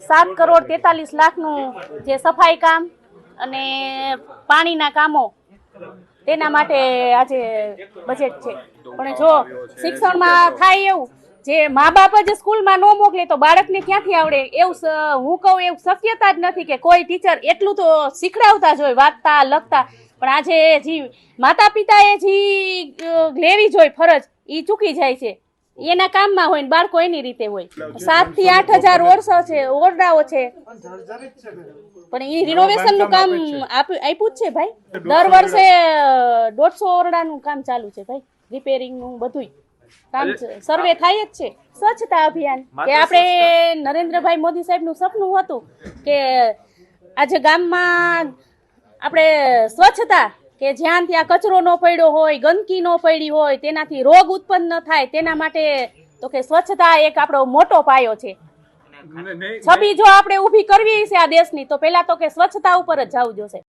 સાત કરોડ તેતાલીસ લાખનું જે સફાઈ કામ અને પાણીના કામો, તેના માટે આજે બજેટ છે. પણ જો શિક્ષણમાં થાય એવું, જે મા બાપ જ સ્કૂલમાં ન મોકલે તો બાળકને ક્યાંથી આવડે? એવું હું કહું એવું શક્યતા જ નથી કે કોઈ ટીચર એટલું તો શીખડાવતા જ હોય, વાંચતા, લખતા. પણ આજે જે માતા પિતાએ જે લેવી જોઈએ ફરજ એ ચૂકી જાય છે. એના કામમાં હોય ને બાળકો એની રીતે હોય. સાતથી આઠ હજાર ઓરસો છે ઓરડાઓ છે. પણ એ રિનોવેશનનું. કામ આપ- આપ્યું જ છે ભાઈ. દર વર્ષે દોઢસો ઓરડાનું કામ ચાલુ છે ભાઈ. રિપેરિંગનું બધું કામ સર્વે થાય જ છે. સ્વચ્છતા અભિયાન. કે આપણે નરેન્દ્રભાઈ મોદી સાહેબનું સપનું હતું કે આજે ગામમાં આપણે સ્વચ્છતા કે જ્યાં ત્યાં કચરો ન પડ્યો હોય ગંદકી ન પડી હોય તેનાથી રોગ ઉત્પન્ન ન થાય તેના માટે તો કે સ્વચ્છતા એક આપણો મોટો પાયો છે. છબી જો આપણે ઊભી કરવી છે આ દેશની તો પહેલા તો કે સ્વચ્છતા ઉપર જ જવું જોશે.